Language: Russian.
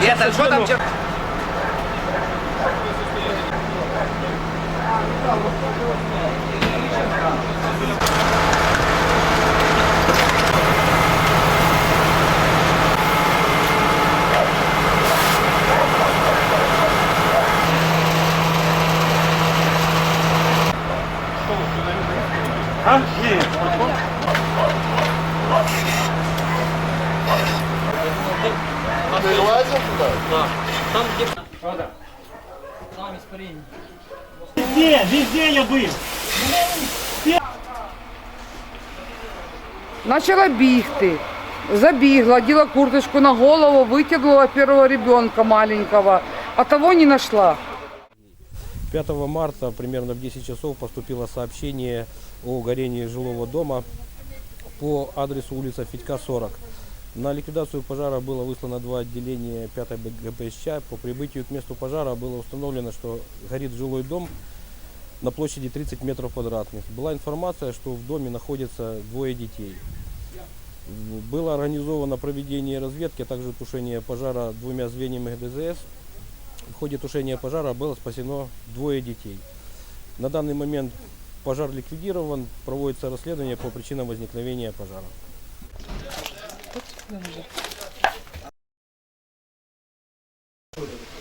Нет, а что там... ще? А? Ні. Везде, везде я был. Начала бігти. Забігла, діла курточку на голову, витягнула першого ребенка маленького, а того не нашла. 5 марта примерно в 10 часов поступило сообщение о горении жилого дома по адресу улица Федька 40. На ликвидацию пожара было выслано два отделения 5 ГПСЧ. По прибытию к месту пожара было установлено, что горит жилой дом на площади 30 метров квадратных. Была информация, что в доме находится двое детей. Было организовано проведение разведки, а также тушение пожара двумя звеньями ГДЗС в ходе тушения пожара было спасено двое детей. На данный момент пожар ликвидирован, проводится расследование по причинам возникновения пожара. Вот,